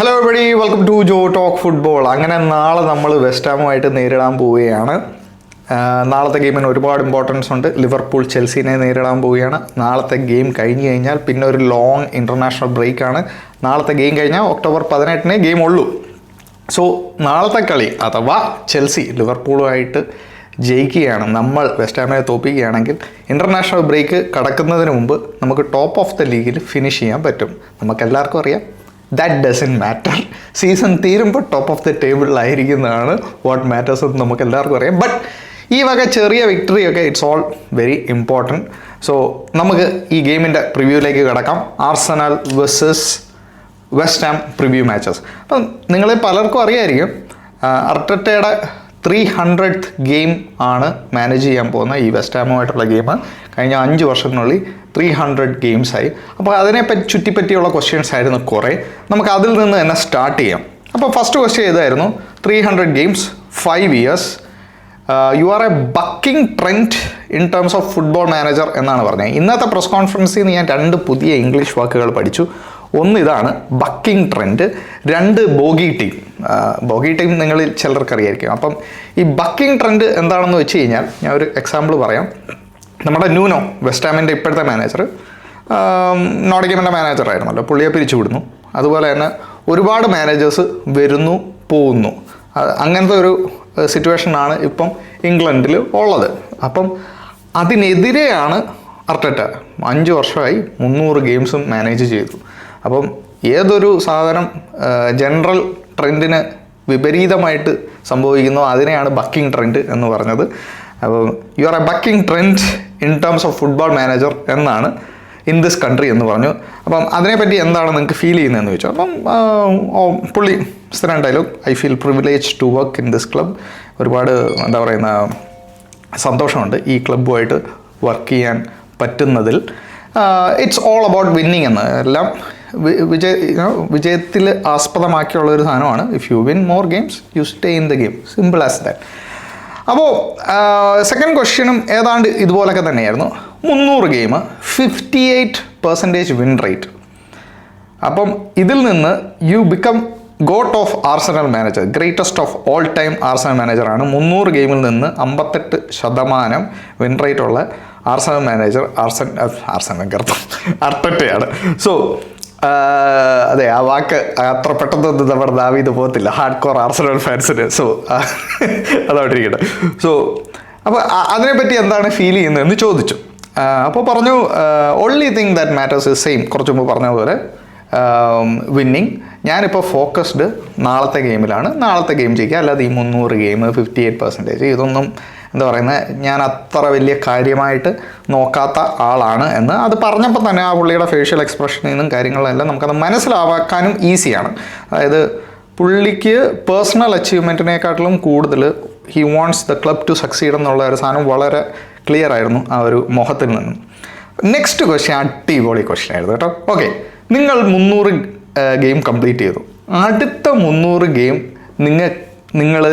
Hello everybody welcome to Joe talk football അങ്ങനെ നാളെ നമ്മൾ വെസ്റ്റാമുമായിട്ട് നേരിടാൻ പോവുകയാണ്. നാളത്തെ ഗെയിമിന് ഒരുപാട് ഇമ്പോർട്ടൻസ് ഉണ്ട്. ലിവർപൂൾ ചെൽസിനെ നേരിടാൻ പോവുകയാണ്. നാളത്തെ ഗെയിം കഴിഞ്ഞ് കഴിഞ്ഞാൽ പിന്നെ ഒരു ലോങ് ഇന്റർനാഷണൽ ബ്രേക്കാണ് നാളത്തെ ഗെയിം കഴിഞ്ഞാൽ ഒക്ടോബർ പതിനെട്ടിന് ഗെയിം ഉള്ളൂ. സോ നാളത്തെ കളി അഥവാ ചെൽസി ലിവർപൂളുമായിട്ട് ജയിക്കുകയാണ്. നമ്മൾ വെസ്റ്റാമിനെ തോപ്പിക്കുകയാണെങ്കിൽ ഇന്റർനാഷണൽ ബ്രേക്ക് കടക്കുന്നതിന് മുമ്പ് നമുക്ക് ടോപ്പ് ഓഫ് ദ ലീഗിൽ ഫിനിഷ് ചെയ്യാൻ പറ്റും. നമുക്കെല്ലാവർക്കും അറിയാം. ദാറ്റ് ഡസൻ മാറ്റർ സീസൺ തീരുമ്പോൾ ടോപ്പ് ഓഫ് ദ ടേബിളിലായിരിക്കുന്നതാണ് വാട്ട് മാറ്റേഴ്സ് എന്ന് നമുക്ക് എല്ലാവർക്കും അറിയാം. ബട്ട് ഈ വക ചെറിയ വിക്ടറി ഒക്കെ it's all very important so നമുക്ക് ഈ ഗെയിമിന്റെ പ്രിവ്യൂയിലേക്ക് കിടക്കാം. Arsenal versus West Ham preview matches അപ്പം നിങ്ങളെ പലർക്കും അറിയായിരിക്കും അർട്ടറ്റയുടെ ത്രീ ഹൺഡ്രഡ് ഗെയിം ആണ് മാനേജ് ചെയ്യാൻ പോകുന്ന ഈ വെസ്റ്റ് ഹാമുമായിട്ടുള്ള ഗെയിം കഴിഞ്ഞ അഞ്ച് വർഷത്തിനുള്ളിൽ ത്രീ ഹൺഡ്രഡ് ഗെയിംസായി അപ്പോൾ അതിനെപ്പറ്റി ചുറ്റിപ്പറ്റിയുള്ള ക്വസ്റ്റ്യൻസ് ആയിരുന്നു കുറേ. നമുക്ക് അതിൽ നിന്ന് തന്നെ സ്റ്റാർട്ട് ചെയ്യാം. അപ്പോൾ ഫസ്റ്റ് ക്വസ്റ്റ്യൻ ഏതായിരുന്നു? Three hundred games five years you are a bucking trend in terms of football manager എന്നാണ് പറഞ്ഞത്. ഇന്നത്തെ പ്രസ് കോൺഫറൻസിൽ നിന്ന് ഞാൻ രണ്ട് പുതിയ ഇംഗ്ലീഷ് വാക്കുകൾ പഠിച്ചു. ഒന്ന് ഇതാണ് ബക്കിംഗ് ട്രെൻഡ് രണ്ട് ബോഗി ടീം ബോഗി ടീം നിങ്ങളിൽ ചിലർക്കറിയായിരിക്കും. അപ്പം ഈ ബക്കിംഗ് ട്രെൻഡ് എന്താണെന്ന് വെച്ച് കഴിഞ്ഞാൽ ഞാൻ ഒരു എക്സാമ്പിൾ പറയാം. നമ്മുടെ ന്യൂനോ വെസ്റ്റാമിന്റെ ഇപ്പോഴത്തെ മാനേജർ നോട്ടിഗമിന്റെ മാനേജറായിരുന്നല്ലോ പുള്ളിയെ പിരിച്ചു വിടുന്നു. അതുപോലെ തന്നെ ഒരുപാട് മാനേജേഴ്സ് വരുന്നു പോകുന്നു. അങ്ങനത്തെ ഒരു സിറ്റുവേഷനാണ് ഇപ്പം ഇംഗ്ലണ്ടിൽ ഉള്ളത്. അപ്പം അതിനെതിരെയാണ് അർട്ടറ്റ അഞ്ച് വർഷമായി മുന്നൂറ് ഗെയിംസും മാനേജ് ചെയ്തു. അപ്പം ഏതൊരു സാധനം ജനറൽ ട്രെൻഡിന് വിപരീതമായിട്ട് സംഭവിക്കുന്നോ അതിനെയാണ് ബക്കിംഗ് ട്രെൻഡ് എന്ന് പറഞ്ഞത്. അപ്പം you are a bucking trend in terms of football manager എന്നാണ് ഇൻ ദിസ് കൺട്രി എന്ന് പറഞ്ഞു. അപ്പം അതിനെപ്പറ്റി എന്താണ് നിങ്ങൾക്ക് ഫീൽ ചെയ്യുന്നതെന്ന് ചോദിച്ചു അപ്പം പുള്ളി സ്ഥിരം dialogue I feel privilege to work in this club ഒരുപാട് എന്താ പറയുന്ന സന്തോഷമുണ്ട് ഈ ക്ലബ്ബുമായിട്ട് വർക്ക് ചെയ്യാൻ പറ്റുന്നതിൽ. ഇറ്റ്സ് ഓൾ അബൌട്ട് വിന്നിങ് എന്ന് എല്ലാം വിജയ വിജയത്തിൽ ആസ്പദമാക്കിയുള്ള ഒരു സാധനമാണ്. If you win more games you stay in the game simple as that അപ്പോൾ സെക്കൻഡ് ക്വസ്റ്റ്യനും ഏതാണ്ട് ഇതുപോലൊക്കെ തന്നെയായിരുന്നു. മുന്നൂറ് game fifty eight percentage win rate അപ്പം ഇതിൽ നിന്ന് you become GOAT of Arsenal manager greatest of all time Arsenal മാനേജറാണ് മുന്നൂറ് ഗെയിമിൽ നിന്ന് അമ്പത്തെട്ട് ശതമാനം വിൻ റേറ്റ് ഉള്ള ആർസണൽ മാനേജർ ആർസൺ ആർസണൽ കർത്തം അർട്ടറ്റയാണ് സോ അതെ ആ വാക്ക് അത്ര പെട്ടെന്നൊന്നും നമ്മുടെ നാവിന്ന് പോകത്തില്ല. ഹാർഡ് കോർ ആർസണൽ ഫാൻസിന് സോ അതോട്ടിരിക്കട്ടെ സോ അപ്പോൾ അതിനെപ്പറ്റി എന്താണ് ഫീൽ ചെയ്യുന്നതെന്ന് ചോദിച്ചു. അപ്പോൾ പറഞ്ഞു only thing that matters is same കുറച്ച് മുമ്പ് പറഞ്ഞ പോലെ വിന്നിങ് ഞാനിപ്പോൾ ഫോക്കസ്ഡ് നാളത്തെ ഗെയിമിലാണ് നാളത്തെ ഗെയിം ജയിക്കുക. അല്ലാതെ ഈ മുന്നൂറ് ഗെയിം ഫിഫ്റ്റി എയ്റ്റ് പെർസെന്റേജ് ഇതൊന്നും എന്താ പറയുന്നത് ഞാൻ അത്ര വലിയ കാര്യമായിട്ട് നോക്കാത്ത ആളാണ് എന്ന് അത് പറഞ്ഞപ്പോൾ തന്നെ ആ പുള്ളിയുടെ ഫേഷ്യൽ എക്സ്പ്രഷനിൽ നിന്നും കാര്യങ്ങളെല്ലാം നമുക്കത് മനസ്സിലാവാക്കാനും ഈസിയാണ് അതായത് പുള്ളിക്ക് പേഴ്സണൽ അച്ചീവ്മെന്റിനെക്കാട്ടിലും കൂടുതൽ he wants the club to succeed എന്നുള്ള ഒരു സാധനം വളരെ ക്ലിയർ ആയിരുന്നു ആ ഒരു മുഖത്തിൽ നിന്നും. നെക്സ്റ്റ് ക്വസ്റ്റ്യൻ അടിപൊളി ക്വസ്റ്റ്യൻ ആയിരുന്നു കേട്ടോ. ഓക്കെ നിങ്ങൾ മുന്നൂറ് ഗെയിം കംപ്ലീറ്റ് ചെയ്തു. അടുത്ത മുന്നൂറ് ഗെയിം നിങ്ങൾ നിങ്ങൾ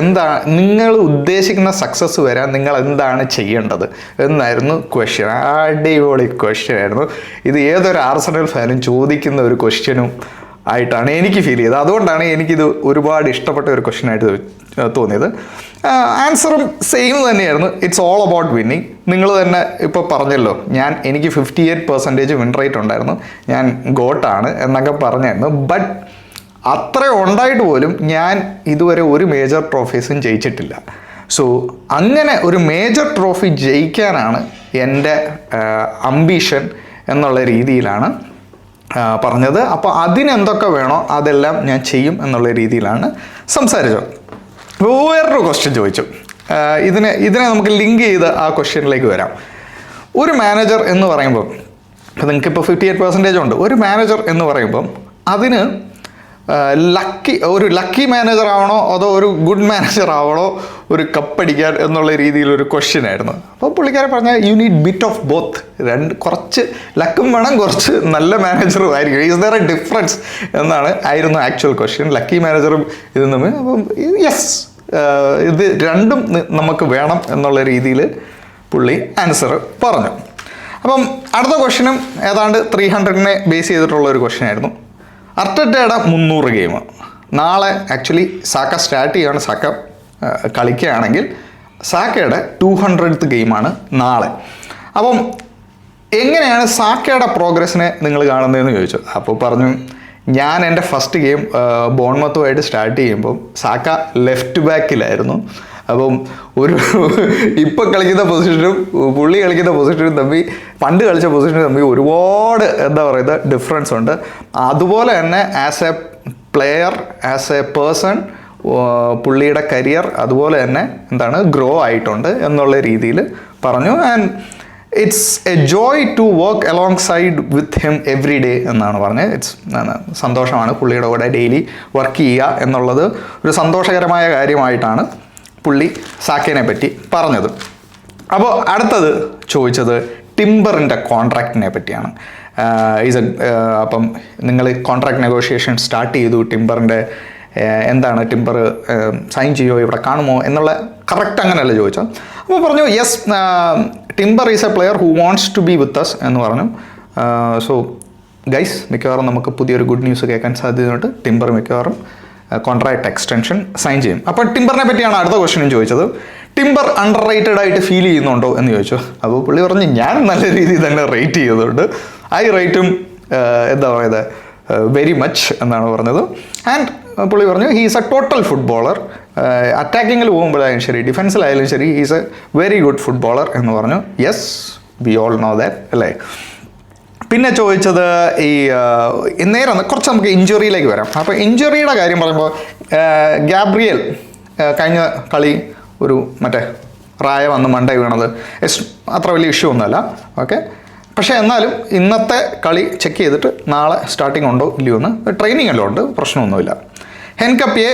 എന്താ നിങ്ങൾ ഉദ്ദേശിക്കുന്ന സക്സസ് വരാൻ നിങ്ങൾ എന്താണ് ചെയ്യേണ്ടത് എന്നായിരുന്നു ക്വസ്റ്റ്യൻ അടിപൊളി ക്വസ്റ്റ്യൻ ആയിരുന്നു. ഇത് ഏതൊരു ആർസണൽ ഫാനും ചോദിക്കുന്ന ഒരു ക്വസ്റ്റ്യനും ആയിട്ടാണ് എനിക്ക് ഫീൽ ചെയ്തത്. അതുകൊണ്ടാണ് എനിക്കിത് ഒരുപാട് ഇഷ്ടപ്പെട്ട ഒരു ക്വസ്റ്റ്യൻ ആയിട്ട് തോന്നിയത്. ആൻസറും സെയിം തന്നെയായിരുന്നു. ഇറ്റ്സ് ഓൾ അബൌട്ട് വിന്നിങ് നിങ്ങൾ തന്നെ ഇപ്പോൾ പറഞ്ഞല്ലോ ഞാൻ എനിക്ക് fifty eight percentage win rate ഉണ്ടായിരുന്നു. ഞാൻ ഗോട്ടാണ് എന്നൊക്കെ പറഞ്ഞായിരുന്നു. ബട്ട് അത്ര ഉണ്ടായിട്ട് പോലും ഞാൻ ഇതുവരെ ഒരു മേജർ ട്രോഫീസും ജയിച്ചിട്ടില്ല. സോ അങ്ങനെ ഒരു മേജർ ട്രോഫി ജയിക്കാനാണ് എന്റെ അംബീഷൻ എന്നുള്ള രീതിയിലാണ് പറഞ്ഞത്. അപ്പോൾ അതിനെന്തൊക്കെ വേണോ അതെല്ലാം ഞാൻ ചെയ്യും എന്നുള്ള രീതിയിലാണ് സംസാരിച്ചത്. വേറൊരു ക്വസ്റ്റ്യൻ ചോദിച്ചു. ഇതിനെ ഇതിനെ നമുക്ക് ലിങ്ക് ചെയ്ത് ആ ക്വസ്റ്റ്യനിലേക്ക് വരാം. ഒരു മാനേജർ എന്ന് പറയുമ്പം ഇപ്പോൾ ഫിഫ്റ്റി എയ്റ്റ് പെർസെന്റേജ് ഉണ്ട്. ഒരു മാനേജർ എന്ന് പറയുമ്പം അതിന് ലക്കി ഒരു ലക്കി മാനേജർ ആവണോ അതോ ഒരു ഗുഡ് മാനേജർ ആവണോ ഒരു കപ്പടിക്കാൻ എന്നുള്ള രീതിയിൽ ഒരു ക്വസ്റ്റ്യൻ ആയിരുന്നു. അപ്പോൾ പുള്ളിക്കാരെ പറഞ്ഞാൽ you need bit of both രണ്ട് കുറച്ച് ലക്കും വേണം കുറച്ച് നല്ല മാനേജറും ആയിരിക്കും ഈസ് ദർ എ ഡിഫറൻസ് എന്നാണ് ആയിരുന്നു ആക്ച്വൽ ക്വസ്റ്റ്യൻ ലക്കി മാനേജറും ഇത് തമ്മിൽ അപ്പം യെസ് ഇത് രണ്ടും നമുക്ക് വേണം എന്നുള്ള രീതിയിൽ പുള്ളി ആൻസർ പറഞ്ഞു. അപ്പം അടുത്ത ക്വസ്റ്റ്യനും ഏതാണ്ട് ത്രീ ഹൺഡ്രഡിനെ ബേസ് ചെയ്തിട്ടുള്ള ഒരു ക്വസ്റ്റ്യൻ ആയിരുന്നു. അർട്ടറ്റയുടെ മുന്നൂറ് ഗെയിം നാളെ ആക്ച്വലി സാക്ക സ്റ്റാർട്ട് ചെയ്യുകയാണ് സാക്ക കളിക്കുകയാണെങ്കിൽ സാക്കയുടെ ടു ഹൺഡ്രഡ്ത്ത് ഗെയിമാണ് നാളെ. അപ്പം എങ്ങനെയാണ് സാക്കയുടെ പ്രോഗ്രസ്സിനെ നിങ്ങൾ കാണുന്നതെന്ന് ചോദിച്ചു. അപ്പോൾ പറഞ്ഞു ഞാൻ എന്റെ ഫസ്റ്റ് ഗെയിം ബോൺമത്തുമായിട്ട് സ്റ്റാർട്ട് ചെയ്യുമ്പോൾ സാക്ക ലെഫ്റ്റ് ബാക്കിലായിരുന്നു അപ്പം ഒരു ഇപ്പം കളിക്കുന്ന പൊസിഷനും പുള്ളി കളിക്കുന്ന പൊസിഷനും തമ്മിൽ പണ്ട് കളിച്ച പൊസിഷനും തമ്മിൽ ഒരുപാട് എന്താ പറയുക ഡിഫറൻസ് ഉണ്ട്. അതുപോലെ തന്നെ as a player as a person പുള്ളിയുടെ കരിയർ അതുപോലെ തന്നെ എന്താണ് ഗ്രോ ആയിട്ടുണ്ട് എന്നുള്ള രീതിയിൽ പറഞ്ഞു. And it's a joy to work alongside with him every day എന്നാണ് പറഞ്ഞത്. ഇറ്റ്സ് സന്തോഷമാണ് പുള്ളിയുടെ കൂടെ ഡെയിലി വർക്ക് ചെയ്യുക എന്നുള്ളത് ഒരു സന്തോഷകരമായ കാര്യമായിട്ടാണ് പുള്ളി സാക്കേനെ പറ്റി പറഞ്ഞത്. അപ്പോൾ അടുത്തത് ചോദിച്ചത് ടിംബറിന്റെ കോൺട്രാക്റ്റിനെ പറ്റിയാണ്. ഇസ് അപ്പം നിങ്ങൾ കോൺട്രാക്ട് നെഗോഷിയേഷൻ സ്റ്റാർട്ട് ചെയ്തു. ടിംബറിന്റെ എന്താണ് ടിംബർ സൈൻ ചെയ്യുമോ ഇവിടെ കാണുമോ എന്നുള്ള കറക്റ്റ് അങ്ങനെയല്ല ചോദിച്ചത്. അപ്പോൾ പറഞ്ഞു yes Timber is a player who wants to be with us എന്ന് പറഞ്ഞു. സോ ഗൈസ് മിക്കവാറും നമുക്ക് പുതിയൊരു ഗുഡ് ന്യൂസ് കേൾക്കാൻ സാധ്യതയുണ്ട്. ടിംബർ മിക്കവാറും കോൺട്രാക്ട് എക്സ്റ്റൻഷൻ സൈൻ ചെയ്യും. അപ്പോൾ ടിംബറിനെ പറ്റിയാണ് അടുത്ത ക്വസ്റ്റ്യനും ചോദിച്ചത്. ടിംബർ അണ്ടർ റേറ്റഡ് ആയിട്ട് ഫീൽ ചെയ്യുന്നുണ്ടോ എന്ന് ചോദിച്ചു. അപ്പോൾ പുള്ളി പറഞ്ഞു ഞാൻ നല്ല രീതിയിൽ തന്നെ റേറ്റ് ചെയ്തുകൊണ്ട് ഐ റേറ്റും എന്താ പറയുന്നത് വെരി മച്ച് എന്നാണ് പറഞ്ഞത്. ആൻഡ് പുള്ളി പറഞ്ഞു ഹീസ് എ ടോട്ടൽ ഫുട്ബോളർ അറ്റാക്കിങ്ങിൽ പോകുമ്പോഴായാലും ശരി ഡിഫൻസിലായാലും ശരി he's a very good footballer എന്ന് പറഞ്ഞു. Yes we all know that അല്ലേ? പിന്നെ ചോദിച്ചത് ഈ നേരം കുറച്ച് നമുക്ക് ഇഞ്ചുറിയിലേക്ക് വരാം. അപ്പോൾ ഇഞ്ചുറിയുടെ കാര്യം പറയുമ്പോൾ ഗാബ്രിയൽ കഴിഞ്ഞ കളി ഒരു മറ്റേ റായ വന്ന് മണ്ടേ വീണത്. അത്ര വലിയ ഇഷ്യൂ ഒന്നുമല്ല. ഓക്കെ പക്ഷേ എന്നാലും ഇന്നത്തെ കളി ചെക്ക് ചെയ്തിട്ട് നാളെ സ്റ്റാർട്ടിംഗ് ഉണ്ടോ ഇല്ലയോ എന്ന് ട്രെയിനിങ് എല്ലാം ഉണ്ട് പ്രശ്നമൊന്നുമില്ല. ഹെൻകപ്പിയെ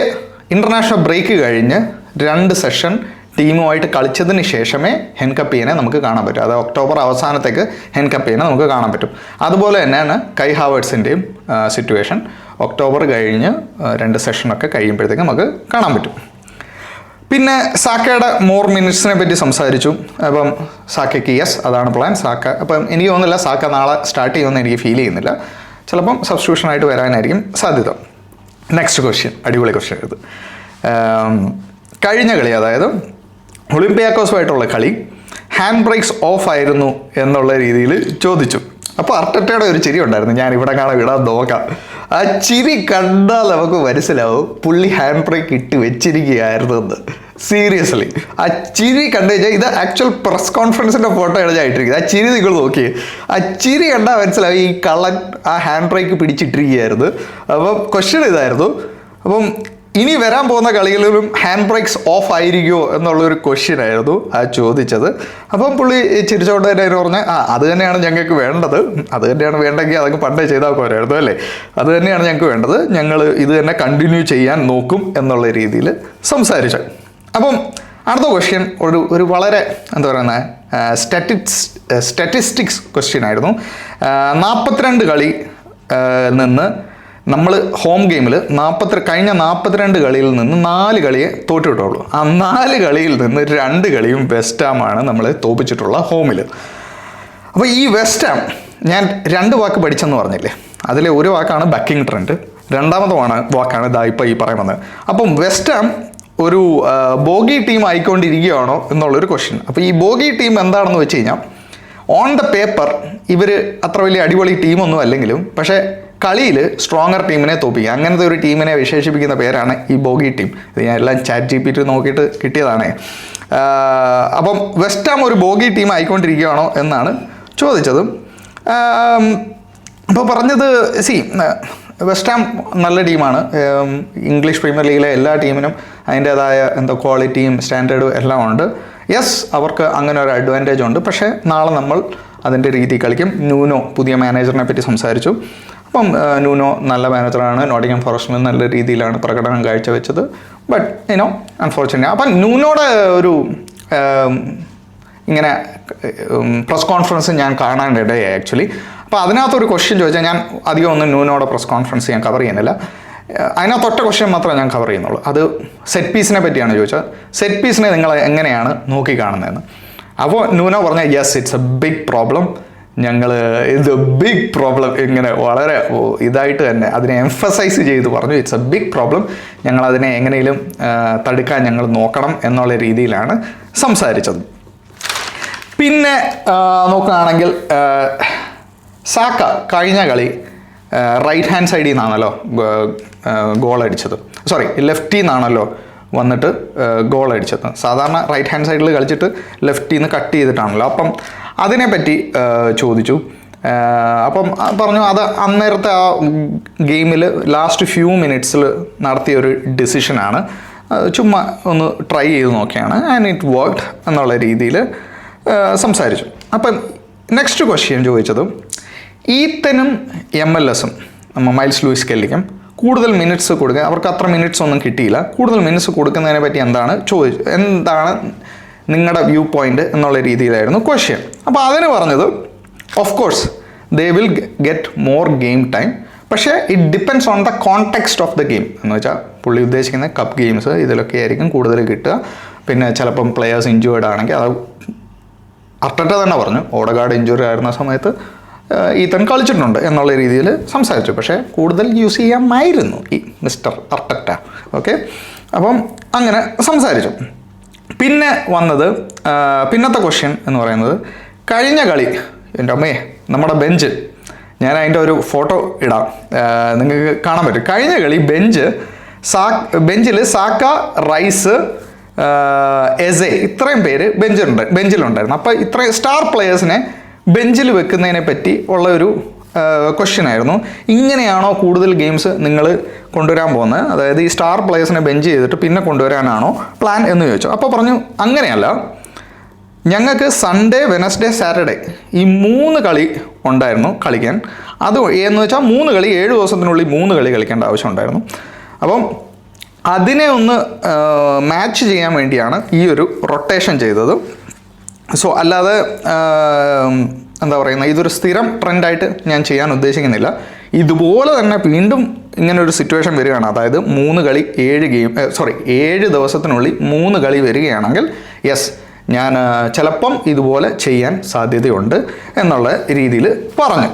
ഇന്റർനാഷണൽ ബ്രേക്ക് കഴിഞ്ഞ് രണ്ട് സെഷൻ ടീമുമായിട്ട് കളിച്ചതിന് ശേഷമേ ഹെൻകപ്പിയനെ നമുക്ക് കാണാൻ പറ്റും. അത് ഒക്ടോബർ അവസാനത്തേക്ക് ഹെൻകപ്പിയനെ നമുക്ക് കാണാൻ പറ്റും. അതുപോലെ തന്നെയാണ് കൈ ഹാവേഴ്സിന്റെയും സിറ്റുവേഷൻ ഒക്ടോബർ കഴിഞ്ഞ് രണ്ട് സെഷനൊക്കെ കഴിയുമ്പോഴത്തേക്ക് നമുക്ക് കാണാൻ പറ്റും. പിന്നെ സാക്കയുടെ മോർ മിനിറ്റ്സിനെ പറ്റി സംസാരിച്ചു. അപ്പം സാക്കയ്ക്ക് യെസ് അതാണ് പ്ലാൻ സാക്ക അപ്പം എനിക്ക് തോന്നുന്നില്ല സാക്ക നാളെ സ്റ്റാർട്ട് ചെയ്യുമെന്ന് എനിക്ക് ഫീൽ ചെയ്യുന്നില്ല. ചിലപ്പം സബ്സ്റ്റിറ്റ്യൂഷനായിട്ട് വരാനായിരിക്കും സാധ്യത. നെക്സ്റ്റ് ക്വസ്റ്റ്യൻ അടിപൊളി ക്വസ്റ്റ്യൻ ഇത്. കഴിഞ്ഞ കളി അതായത് ഒളിമ്പിയാക്കോസുമായിട്ടുള്ള കളി ഹാൻഡ് ബ്രേക്സ് ഓഫ് ആയിരുന്നു എന്നുള്ള രീതിയിൽ ചോദിച്ചു. അപ്പോൾ അർട്ടറ്റയുടെ ഒരു ചിരി ഉണ്ടായിരുന്നു. ഞാൻ ഇവിടെ കാണാൻ വിടാൻ നോക്കാം. ആ ചിരി കണ്ടാൽ നമുക്ക് മനസ്സിലാവും പുള്ളി ഹാൻഡ് ബ്രേക്ക് ഇട്ട് വെച്ചിരിക്കുകയായിരുന്നു എന്ന്. സീരിയസ്ലി ആ ചിരി കണ്ടു കഴിഞ്ഞാൽ ഇത് ആക്ച്വൽ പ്രസ് കോൺഫറൻസിന്റെ ഫോട്ടോ ഞാൻ ഇട്ടിരിക്കുന്നത് ആ ചിരി നിങ്ങൾ നോക്കിയേ. ആ ചിരി കണ്ടാൽ മനസ്സിലാവും ഈ കള്ളൻ ആ ഹാൻഡ് ബ്രേക്ക് പിടിച്ചിട്ടിരിക്കുകയായിരുന്നു. അപ്പം ക്വസ്റ്റ്യൻ ഇതായിരുന്നു. അപ്പം ഇനി വരാൻ പോകുന്ന കളികളിലും ഹാൻഡ് ബ്രേക്സ് ഓഫ് ആയിരിക്കുമോ എന്നുള്ളൊരു ക്വസ്റ്റ്യൻ ആയിരുന്നു ആ ചോദിച്ചത്. അപ്പം പുള്ളി ചിരിച്ചോണ്ട് തന്നെ പറഞ്ഞ ആ അത് തന്നെയാണ് ഞങ്ങൾക്ക് വേണ്ടത്. അത് തന്നെയാണ് വേണ്ടെങ്കിൽ അതൊക്കെ പണ്ടേ ചെയ്താൽ പോരായിരുന്നു അല്ലേ? അത് തന്നെയാണ് ഞങ്ങൾക്ക് വേണ്ടത്. ഞങ്ങൾ ഇത് തന്നെ കണ്ടിന്യൂ ചെയ്യാൻ നോക്കും എന്നുള്ള രീതിയിൽ സംസാരിച്ചു. അപ്പം അടുത്ത ക്വസ്റ്റ്യൻ ഒരു ഒരു വളരെ എന്താ പറയുന്നത് സ്റ്റാറ്റിക്സ് സ്റ്റാറ്റിസ്റ്റിക്സ് ക്വസ്റ്റ്യൻ ആയിരുന്നു. നാൽപ്പത്തിരണ്ട് കളി നിന്ന് നമ്മൾ ഹോം ഗെയിമിൽ നാൽപ്പത്തി കഴിഞ്ഞ നാൽപ്പത്തിരണ്ട് കളിയിൽ നിന്ന് നാല് കളിയെ തോറ്റിട്ടുള്ളൂ. ആ നാല് കളിയിൽ നിന്ന് രണ്ട് കളിയും വെസ്റ്റാമാണ് നമ്മൾ തോപ്പിച്ചിട്ടുള്ള ഹോമിൽ അപ്പോൾ ഈ വെസ്റ്റാം ഞാൻ രണ്ട് വാക്ക് പഠിച്ചെന്ന് പറഞ്ഞില്ലേ? അതിലെ ഒരു വാക്കാണ് ബക്കിംഗ് ട്രെൻഡ് രണ്ടാമത് വാണ് വാക്കാണ് ഇതാ ഇപ്പോൾ ഈ പറയുന്നത്. അപ്പം വെസ്റ്റാം ഒരു ബോഗി ടീം ആയിക്കൊണ്ടിരിക്കുകയാണോ എന്നുള്ളൊരു ക്വസ്റ്റ്യൻ അപ്പോൾ ഈ ബോഗി ടീം എന്താണെന്ന് വെച്ച് കഴിഞ്ഞാൽ ഓൺ ദ പേപ്പർ ഇവർ അത്ര വലിയ അടിപൊളി ടീമൊന്നും അല്ലെങ്കിലും പക്ഷേ കളിയിൽ സ്ട്രോങ്ങർ ടീമിനെ തോപ്പിക്കുക. അങ്ങനത്തെ ഒരു ടീമിനെ വിശേഷിപ്പിക്കുന്ന പേരാണ് ഈ ബോഗി ടീം. ഇത് ഞാൻ എല്ലാം ചാറ്റ് ജി പി ടി നോക്കിയിട്ട് കിട്ടിയതാണ്. അപ്പം വെസ്റ്റാം ഒരു ബോഗി ടീം ആയിക്കൊണ്ടിരിക്കുകയാണോ എന്നാണ് ചോദിച്ചതും. അപ്പോൾ പറഞ്ഞത് സി വെസ്റ്റാം നല്ല ടീമാണ്. ഇംഗ്ലീഷ് പ്രീമിയർ ലീഗിലെ എല്ലാ ടീമിനും അതിന്റേതായ എന്താ ക്വാളിറ്റിയും സ്റ്റാൻഡേർഡും എല്ലാം ഉണ്ട്. യെസ് അവർക്ക് അങ്ങനെ ഒരു അഡ്വാന്റേജ് ഉണ്ട്. പക്ഷേ നാളെ നമ്മൾ അതിന്റെ രീതി കളിക്കും. ന്യൂനോ പുതിയ മാനേജറിനെ പറ്റി സംസാരിച്ചു. അപ്പം നൂനോ നല്ല മാനേജറാണ്. നോട്ടിംഗ്ഹാം ഫോറസ്റ്റിന് നല്ല രീതിയിലാണ് പ്രകടനം കാഴ്ചവെച്ചത്. ബട്ട് യുനോ അൺഫോർച്ചുനേറ്റ് അപ്പം നൂനോടെ ഒരു ഇങ്ങനെ പ്രസ് കോൺഫറൻസ് ഞാൻ കാണാനിടയായി ആക്ച്വലി അപ്പോൾ അതിനകത്തൊരു ക്വസ്റ്റ്യൻ ചോദിച്ചാൽ ഞാൻ അധികം ഒന്നും ന്യൂനോടെ പ്രസ് കോൺഫറൻസ് ഞാൻ കവർ ചെയ്യുന്നില്ല. അതിനകത്തൊറ്റ ക്വസ്റ്റ്യൻ മാത്രമേ ഞാൻ കവർ ചെയ്യുന്നുള്ളൂ. അത് സെറ്റ് പീസിനെ പറ്റിയാണ് ചോദിച്ചത്. സെറ്റ് പീസിനെ നിങ്ങൾ എങ്ങനെയാണ് നോക്കി കാണുന്നതെന്ന്. അപ്പോൾ ന്യൂനോ പറഞ്ഞ yes it's a big problem ഞങ്ങൾ ഇത് ബിഗ് പ്രോബ്ലം ഇങ്ങനെ വളരെ ഇതായിട്ട് തന്നെ അതിനെ എംഫസൈസ് ചെയ്ത് പറഞ്ഞു. ഇറ്റ്സ് എ ബിഗ് പ്രോബ്ലം ഞങ്ങൾ അതിനെ എങ്ങനെയും തടുക്കാൻ ഞങ്ങൾ നോക്കണം എന്നുള്ള രീതിയിലാണ് സംസാരിച്ചത്. പിന്നെ നോക്കുകയാണെങ്കിൽ സാക്ക കഴിഞ്ഞ കളി റൈറ്റ് ഹാൻഡ് സൈഡിൽ നിന്നാണല്ലോ ഗോൾ അടിച്ചത്. സോറി ലെഫ്റ്റിൽ നിന്നാണല്ലോ വന്നിട്ട് ഗോൾ അടിച്ചത്. സാധാരണ റൈറ്റ് ഹാൻഡ് സൈഡിൽ കളിച്ചിട്ട് ലെഫ്റ്റിൽ നിന്ന് കട്ട് ചെയ്തിട്ടാണല്ലോ. അപ്പം അതിനെപ്പറ്റി ചോദിച്ചു. അപ്പം പറഞ്ഞു അത് അന്നേരത്തെ ആ ഗെയിമിൽ ലാസ്റ്റ് ഫ്യൂ മിനിറ്റ്സിൽ നടത്തിയ ഒരു ഡിസിഷനാണ് ചുമ്മാ ഒന്ന് ട്രൈ ചെയ്ത് നോക്കിയാണ്. ആൻഡ് ഇറ്റ് വർക്ക്ഡ് എന്നുള്ള രീതിയിൽ സംസാരിച്ചു. അപ്പം നെക്സ്റ്റ് ക്വസ്റ്റ്യൻ ചോദിച്ചത് ഈത്തനും എം എൽ എസും മൈൽസ് ലൂയിസ് കെല്ലിക്കും കൂടുതൽ മിനിറ്റ്സ് കൊടുക്കുക അവർക്ക് അത്ര മിനിറ്റ്സ് ഒന്നും കിട്ടിയില്ല. കൂടുതൽ മിനിറ്റ്സ് കൊടുക്കുന്നതിനെ പറ്റി എന്താണ് ചോദിച്ചു എന്താണ് നിങ്ങളുടെ വ്യൂ പോയിന്റ് എന്നുള്ള രീതിയിലായിരുന്നു ക്വസ്റ്റ്യൻ അപ്പോൾ അതിന് പറഞ്ഞത് of course they will get more game time പക്ഷേ it depends on the context of the game എന്ന് വെച്ചാൽ പുള്ളി ഉദ്ദേശിക്കുന്ന കപ്പ് ഗെയിംസ് ഇതിലൊക്കെ ആയിരിക്കും കൂടുതൽ കിട്ടുക. പിന്നെ ചിലപ്പം പ്ലെയേഴ്സ് ഇഞ്ചുവേർഡ് ആണെങ്കിൽ അത് അർട്ടറ്റ തന്നെ പറഞ്ഞു. ഓടഗാർഡ് ഇഞ്ചുറി ആയിരുന്ന സമയത്ത് ഈത്തൻ കളിച്ചിട്ടുണ്ട് എന്നുള്ള രീതിയിൽ സംസാരിച്ചു. പക്ഷേ കൂടുതൽ യൂസ് ചെയ്യാമായിരുന്നു ഈ മിസ്റ്റർ അർട്ടറ്റ ഓക്കെ അപ്പം അങ്ങനെ സംസാരിച്ചു. പിന്നെ വന്നത് പിന്നത്തെ ക്വസ്റ്റ്യൻ എന്ന് പറയുന്നത് കഴിഞ്ഞ കളി എന്റെ അമ്മയെ നമ്മുടെ ബെഞ്ച് ഞാൻ അതിന്റെ ഒരു ഫോട്ടോ ഇടാം. നിങ്ങൾക്ക് കാണാൻ പറ്റും. കഴിഞ്ഞ കളി ബെഞ്ച് സാ ബെഞ്ചിൽ സാക്ക റൈസ് എസെ ഇത്രയും പേര് ബെഞ്ചിലുണ്ട് ബെഞ്ചിലുണ്ടായിരുന്നു അപ്പോൾ ഇത്രയും സ്റ്റാർ പ്ലെയേഴ്സിനെ ബെഞ്ചിൽ വെക്കുന്നതിനെ പറ്റി ഉള്ള ഒരു ക്വസ്റ്റ്യൻ ആയിരുന്നു. ഇങ്ങനെയാണോ കൂടുതൽ ഗെയിംസ് നിങ്ങൾ കൊണ്ടുവരാൻ പോകുന്നത്? അതായത് ഈ സ്റ്റാർ പ്ലെയേഴ്സിനെ ബെഞ്ച് ചെയ്തിട്ട് പിന്നെ കൊണ്ടുവരാനാണോ പ്ലാൻ എന്ന് ചോദിച്ചു. അപ്പോൾ പറഞ്ഞു അങ്ങനെയല്ല. ഞങ്ങൾക്ക് സൺഡേ വെനസ്ഡേ സാറ്റർഡേ ഈ മൂന്ന് കളി ഉണ്ടായിരുന്നു കളിക്കാൻ. അത് എന്ന് വെച്ചാൽ മൂന്ന് കളി ഏഴ് ദിവസത്തിനുള്ളിൽ മൂന്ന് കളി കളിക്കേണ്ട ആവശ്യമുണ്ടായിരുന്നു അപ്പം അതിനെ ഒന്ന് മാച്ച് ചെയ്യാൻ വേണ്ടിയാണ് ഈ ഒരു റൊട്ടേഷൻ ചെയ്തത്. സോ അല്ലാതെ എന്താ പറയുന്നത് ഇതൊരു സ്ഥിരം ട്രെൻഡായിട്ട് ഞാൻ ചെയ്യാൻ ഉദ്ദേശിക്കുന്നില്ല. ഇതുപോലെ തന്നെ വീണ്ടും ഇങ്ങനെ ഒരു സിറ്റുവേഷൻ വരികയാണ്. അതായത് മൂന്ന് കളി ഏഴ് ഗെയിം സോറി ഏഴ് ദിവസത്തിനുള്ളിൽ മൂന്ന് കളി വരികയാണെങ്കിൽ യെസ് ഞാൻ ചിലപ്പം ഇതുപോലെ ചെയ്യാൻ സാധ്യതയുണ്ട് എന്നുള്ള രീതിയിൽ പറഞ്ഞു.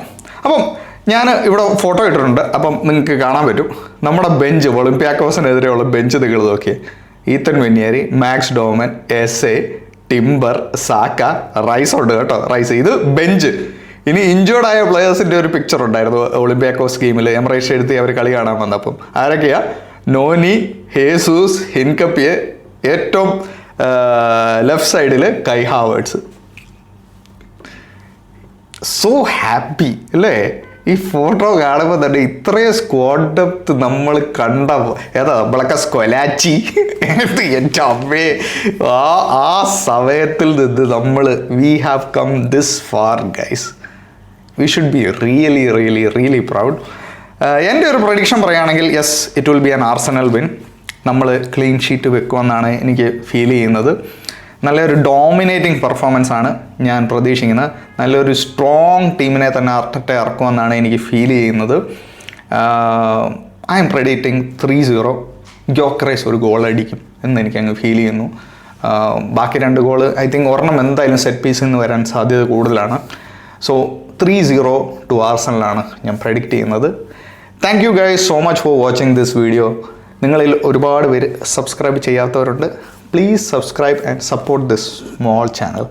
അപ്പം ഞാൻ ഇവിടെ ഫോട്ടോ ഇട്ടിട്ടുണ്ട്. അപ്പം നിങ്ങൾക്ക് കാണാൻ പറ്റും. നമ്മുടെ ബെഞ്ച് ഒളിമ്പ്യാക്കോസിനെതിരെയുള്ള ബെഞ്ച് നിങ്ങൾ നോക്കിയേ. ഈത്തൻ വെന്നിയാരി മാക്സ് ഡോമൻ എസ് എ ടിംബർ സാക്ക റൈസ് ഉണ്ട് കേട്ടോ. റൈസ്. ഇത് ബെഞ്ച്. ഇനി ഇഞ്ചേർഡ് ആയ പ്ലെയേഴ്സിന്റെ ഒരു പിക്ചർ ഉണ്ടായിരുന്നു ഒളിമ്പിയാക്കോസ് ഗെയിമിൽ എംറൈഷ് എഴുതി അവർ കളി കാണാൻ വന്നപ്പം. ആരൊക്കെയാ? നോനി ഹേസൂസ് ഹിൻകപ്പിയെ ഏറ്റവും ലെഫ്റ്റ് സൈഡിൽ കൈ ഹാവേർഡ്സ് സോ ഹാപ്പി അല്ലേ? ഈ ഫോട്ടോ കാണുമ്പോൾ തന്നെ ഇത്രയും സ്ക്വാഡ് ഡെപ്ത് നമ്മൾ കണ്ട ഏതാ? നമ്മളൊക്കെ സ്കൊലാച്ചി എന്റെ അമ്മേ. ആ ആ സമയത്തിൽ നിന്ന് നമ്മൾ we have come this far guys we should be really really really proud എന്റെ ഒരു പ്രൊഡിക്ഷൻ പറയുകയാണെങ്കിൽ yes it will be an Arsenal win നമ്മൾ ക്ലീൻ ഷീറ്റ് വെക്കുമെന്നാണ് എനിക്ക് ഫീൽ ചെയ്യുന്നത്. നല്ലൊരു ഡോമിനേറ്റിംഗ് പെർഫോമൻസ് ആണ് ഞാൻ പ്രതീക്ഷിക്കുന്നത്. നല്ലൊരു സ്ട്രോങ് ടീമിനെ തന്നെ അർട്ടറ്റ ഇറക്കുമെന്നാണ് എനിക്ക് ഫീൽ ചെയ്യുന്നത്. I'm predicting three zero Gyokeres ഒരു ഗോൾ അടിക്കും എന്ന് എനിക്ക് അങ്ങ് ഫീൽ ചെയ്യുന്നു ബാക്കി രണ്ട് ഗോൾ ഐ തിങ്ക് ഒരെണ്ണം എന്തായാലും സെറ്റ് പീസിൽ നിന്ന് വരാൻ സാധ്യത കൂടുതലാണ്. സോ ത്രീ സീറോ ടു ആർസണലാണ് ഞാൻ പ്രഡിക്റ്റ് ചെയ്യുന്നത്. Thank you guys so much for watching this video നിങ്ങളിൽ ഒരുപാട് പേര് സബ്സ്ക്രൈബ് ചെയ്യാത്തവരുണ്ട്. Please subscribe and support this small channel